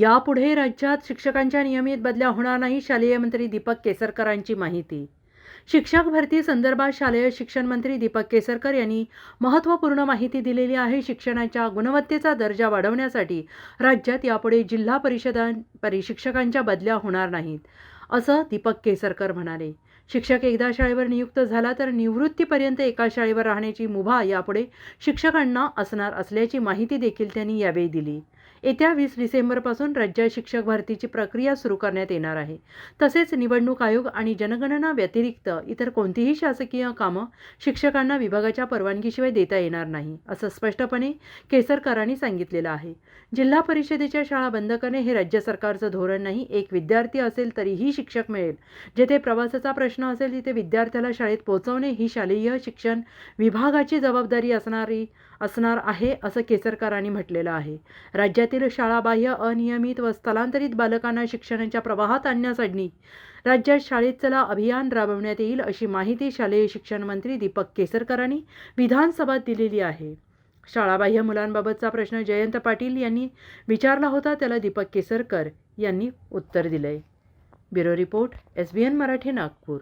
यापुढे राज्यात शिक्षकांच्या नियमित बदल्या होणार नाही शालेय मंत्री दीपक केसरकरांची माहिती. शिक्षक भरती संदर्भात शालेय शिक्षण मंत्री दीपक केसरकर यांनी महत्त्वपूर्ण माहिती दिलेली आहे. शिक्षणाच्या गुणवत्तेचा दर्जा वाढवण्यासाठी राज्यात यापुढे जिल्हा परिषदां परिशिक्षकांच्या बदल्या होणार नाहीत असं दीपक केसरकर म्हणाले. शिक्षक एकदा शाळेवर नियुक्त झाला तर निवृत्तीपर्यंत एका शाळेवर राहण्याची मुभा यापुढे शिक्षकांना असणार असल्याची माहिती देखील त्यांनी यावेळी दिली. येत्या वीस डिसेंबरपासून राज्यात शिक्षक भरतीची प्रक्रिया सुरू करण्यात येणार आहे. तसेच निवडणूक आयोग आणि जनगणना व्यतिरिक्त इतर कोणतीही शासकीय कामं शिक्षकांना विभागाच्या परवानगीशिवाय देता येणार नाही असं स्पष्टपणे केसरकरांनी सांगितलेलं आहे. जिल्हा परिषदेच्या शाळा बंद करणे हे राज्य सरकारचं धोरण नाही एक विद्यार्थी असेल तरीही शिक्षक मिळेल. जेथे प्रवासाचा प्रश्न असेल तिथे विद्यार्थ्याला शाळेत पोहोचवणे ही शालेय शिक्षण विभागाची जबाबदारी असणारी असणार आहे असं केसरकरांनी म्हटलेलं आहे. राज्यात जिल्ह्यातील शाळाबाह्य अनियमित व स्थलांतरित बालकांना शिक्षणाच्या प्रवाहात आणण्यासाठी राज्यात शाळेत चला अभियान राबवण्यात येईल अशी माहिती शालेय शिक्षण मंत्री दीपक केसरकरांनी विधानसभेत दिलेली आहे. शाळाबाह्य मुलांबाबतचा प्रश्न जयंत पाटील यांनी विचारला होता त्याला दीपक केसरकर यांनी उत्तर दिलंय. Bureau report S B N Marathi Nagpur.